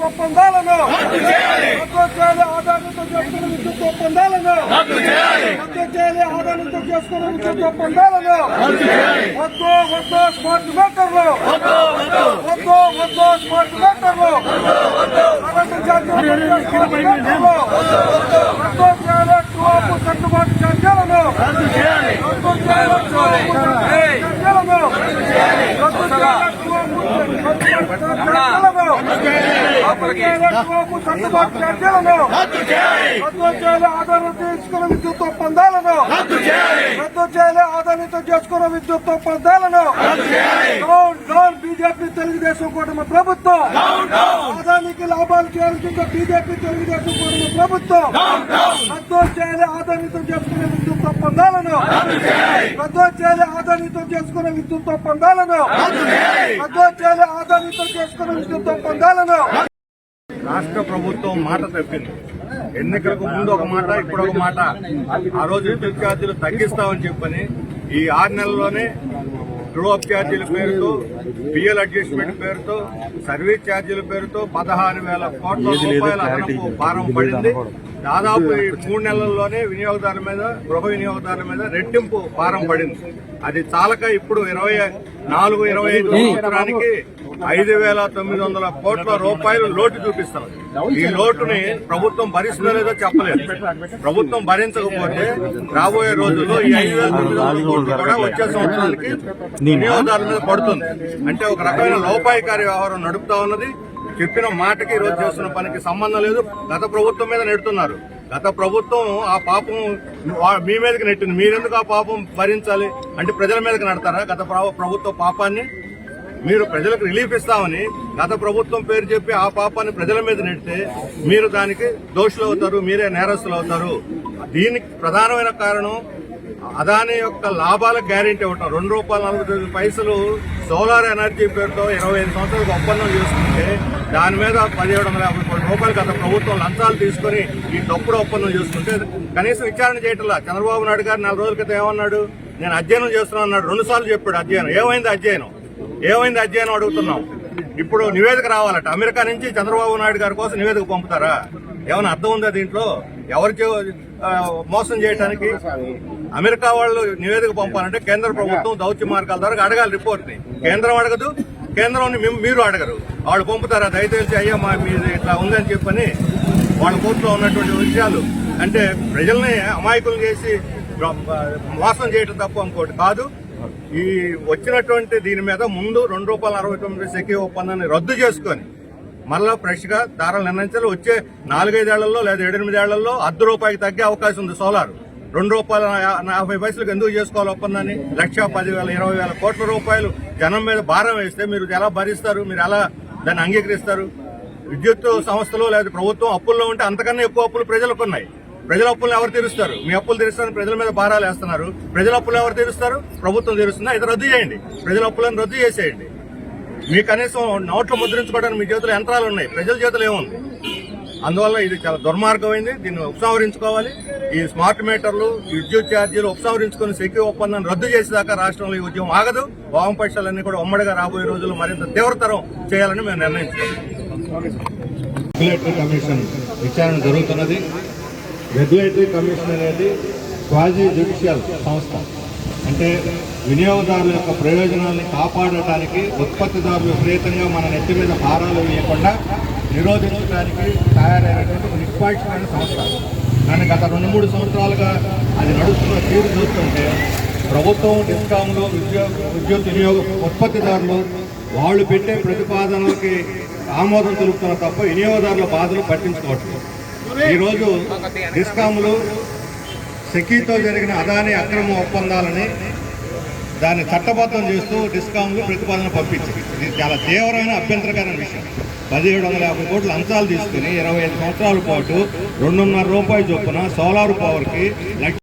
ఒప్పందాలను రద్దు చేయాలి ఆదాయంతో చేసుకున్న విద్యుత్ ఒప్పందాలను రద్దు చేయాలి ఆదాయంతో చేసుకున్న విద్యుత్ ఒప్పందాలను వద్దు వద్దు స్మార్ట్ మీటర్లు వద్దు వద్దు స్మార్ట్ మీటర్లు కరెంటు ఛార్జీలు స్మార్ట్ మీటర్లు రద్దు చేయాలి ట్రూఅప్ సర్దుబాటు ఛార్జీలను రద్దు చేయాలి ట్రూఅప్ ఛార్జీలను రద్దు చేయాలి ఆధారం తీసుకున్న విద్యుత్ ఒప్పందాలను రద్దు చేయాలి ఆదాయంతో చేసుకున్న విద్యుత్ ఒప్పందాలను బీజేపీ తెలుగుదేశం కూటమి ప్రభుత్వం ఆదానికి లాభాలు చేయాల్సిందో బీజేపీ తెలుగుదేశం కూటమి ప్రభుత్వం రద్దు చేయాలి ఆదాయంతో చేసుకున్న విద్యుత్ ఒప్పందాలను రద్దు చేయాలి ఆదాయంతో చేసుకున్న విద్యుత్ ఒప్పందాలను రద్దు చేయాలి ఆదాయంతో చేసుకున్న విద్యుత్ ఒప్పందాలను. రాష్ట్ర ప్రభుత్వం మాట తప్పింది. ఎన్నికలకు ముందు ఒక మాట ఇప్పుడు ఒక మాట. ఆ రోజు విద్యుత్ ఛార్జీలు తగ్గిస్తామని చెప్పని ఈ ఆరు నెలల్లోనే అప్ ఛార్జీల పేరుతో బిఎల్ అడ్జస్ట్మెంట్ పేరుతో సర్వీస్ ఛార్జీల పేరుతో పదహారు వేల కోట్ల రూపాయల అదనపు భారం పడింది. దాదాపు ఈ మూడు నెలల్లోనే వినియోగదారుల మీద గృహ వినియోగదారుల మీద రెట్టింపు భారం పడింది. అది చాలక ఇప్పుడు ఇరవై నాలుగు ఇరవై ఐదు సంవత్సరానికి ఐదు వేల తొమ్మిది వందల కోట్ల రూపాయలు లోటు చూపిస్తున్నారు. ఈ లోటుని ప్రభుత్వం భరిస్తుందో లేదో చెప్పలేదు. ప్రభుత్వం భరించకపోతే రాబోయే రోజుల్లో ఈ ఐదు వేల తొమ్మిది వందల కోట్లు కూడా వచ్చే సంవత్సరానికి వినియోగదారుల మీద పడుతుంది. అంటే ఒక రకమైన లోపాయికారి వ్యవహారం నడుపుతా ఉన్నది. చెప్పిన మాటకి ఈరోజు చేస్తున్న పనికి సంబంధం లేదు. గత ప్రభుత్వం మీద నెడుతున్నారు. గత ప్రభుత్వం ఆ పాపం వా- మీ మీదకి నెట్టింది. మీరెందుకు ఆ పాపం భరించాలి అంటే ప్రజల మీదకి నడతారా? గత ప్రభుత్వ పాపాన్ని మీరు ప్రజలకు రిలీఫ్ ఇస్తామని గత ప్రభుత్వం పేరు చెప్పి ఆ పాపాన్ని ప్రజల మీద నెడితే మీరు దానికి దోషులు అవుతారు మీరే నేరస్తులు అవుతారు దీనికి ప్రధానమైన కారణం అదాని యొక్క లాభాలకు గ్యారెంటీ ఇవ్వటం. రెండు రూపాయల నలభై తొమ్మిది పైసలు సోలార్ ఎనర్జీ పేరుతో ఇరవై ఐదు సంవత్సరాలకు ఒప్పందం చేసుకుంటే దాని మీద పదిహేడు వందల యాభై కోట్ల రూపాయలు గత ప్రభుత్వం లంచాలు తీసుకొని ఈ తప్పుడు ఒప్పందం చేసుకుంటే కనీసం విచారణ చేయట్లా. చంద్రబాబు నాయుడు గారు నెల రోజుల క్రితం ఏమన్నాడు? నేను అధ్యయనం చేస్తున్నాను అన్నాడు. రెండు సార్లు చెప్పాడు అధ్యయనం. ఏమైంది అధ్యయనం? ఏమైంది అధ్యయనం అడుగుతున్నాం. ఇప్పుడు నివేదిక రావాలట. అమెరికా నుంచి చంద్రబాబు నాయుడు గారి కోసం నివేదిక పంపుతారా? ఏమైనా అర్థం ఉందా దీంట్లో? ఎవరికి మోసం చేయడానికి అమెరికా వాళ్ళు నివేదిక పంపాలంటే కేంద్ర ప్రభుత్వం దౌత్య మార్గాల ద్వారా అడగాలి రిపోర్ట్ని కేంద్రం అడగదు కేంద్రం మీరు అడగరు. వాళ్ళు పంపుతారా? దయచేసి అయ్యా మా మీది ఇట్లా ఉందని చెప్పని వాళ్ళ కోర్టులో ఉన్నటువంటి విషయాలు. అంటే ప్రజల్ని అమాయకులు చేసి మోసం చేయడం తప్ప ఇంకోటి కాదు. ఈ వచ్చినటువంటి దీని మీద ముందు రెండు రూపాయల అరవై తొమ్మిది సెక్యూ ఒప్పందాన్ని రద్దు చేసుకొని మరలా ఫ్రెష్గా ధరలు నిర్ణయించాలి. వచ్చే నాలుగైదేళ్ళలో లేదా ఏడెనిమిదేళ్ళలో అర్ధ రూపాయికి తగ్గే అవకాశం ఉంది సోలార్. రెండు రూపాయల యాభై పైసలకు ఎందుకు చేసుకోవాలి ఒప్పందాన్ని? లక్ష పదివేల ఇరవై వేల కోట్ల రూపాయలు జనం మీద భారం వేస్తే మీరు ఎలా భరిస్తారు? మీరు ఎలా దాన్ని అంగీకరిస్తారు? విద్యుత్ సంస్థలు లేదా ప్రభుత్వం అప్పుల్లో ఉంటే అంతకన్నా ఎక్కువ అప్పులు ప్రజలకు ఉన్నాయి. ప్రజల అప్పులను ఎవరు తీరుస్తారు? మీ అప్పులు తీరుస్తారని ప్రజల మీద భారాలు వేస్తున్నారు. ప్రజల అప్పులు ఎవరు తీరుస్తారు? ప్రభుత్వం తీరుస్తుందా? ఇది రద్దు చేయండి. ప్రజల అప్పులను రద్దు చేసేయండి. మీ కనీసం నోట్లు ముద్రించుకోవడానికి మీ చేతిలో యంత్రాలు ఉన్నాయి. ప్రజల చేతిలో ఏముంది? అందువల్ల ఇది చాలా దుర్మార్గమైంది. దీన్ని ఉపసంహరించుకోవాలి. ఈ స్మార్ట్ మీటర్లు విద్యుత్ ఛార్జీలు ఉపసంహరించుకుని సెక్యూ ఒప్పందాన్ని రద్దు చేసేదాకా రాష్ట్రంలో ఈ ఉద్యమం ఆగదు. వామపక్షాలన్నీ కూడా ఉమ్మడిగా రాబోయే రోజుల్లో మరింత తీవ్రతరం చేయాలని మేము నిర్ణయించుకున్నాం. రెగ్యులేటరీ కమిషన్ విచారణ జరుగుతున్నది. రెగ్యులేటరీ కమిషన్ అనేది క్వాజీ జ్యుడిషియల్ సంస్థ. అంటే వినియోగదారుల యొక్క ప్రయోజనాలను కాపాడటానికి ఉత్పత్తిదారులు విపరీతంగా మన నెత్తి మీద భారాలు వేయకుండా నిరోధించడానికి తయారైనటువంటి నిష్పాక్షమైన సంస్థ. కానీ గత రెండు మూడు సంవత్సరాలుగా అది నడుస్తున్న తీరు చూస్తుంటే ప్రభుత్వం డిస్కాంలు విద్యుత్ విద్యుత్ వినియోగ ఉత్పత్తిదారులు వాళ్ళు పెట్టే ప్రతిపాదనలకి ఆమోదం తెలుపుతున్న తప్ప వినియోగదారుల బాధలు పట్టించుకోవట్లేదు. ఈరోజు డిస్కాములు సెకీతో జరిగిన అదాని అక్రమ ఒప్పందాలని దాన్ని చట్టబద్ధం చేస్తూ డిస్కాంలు ప్రతిపాదన పంపించింది. ఇది చాలా తీవ్రమైన అభ్యంతరకరమైన విషయం. పదిహేడు వందల యాభై కోట్లు అంచాలు తీసుకుని ఇరవై ఐదు సంవత్సరాల పాటు రెండున్నర రూపాయల చొప్పున సోలార్ పవర్కి లక్ష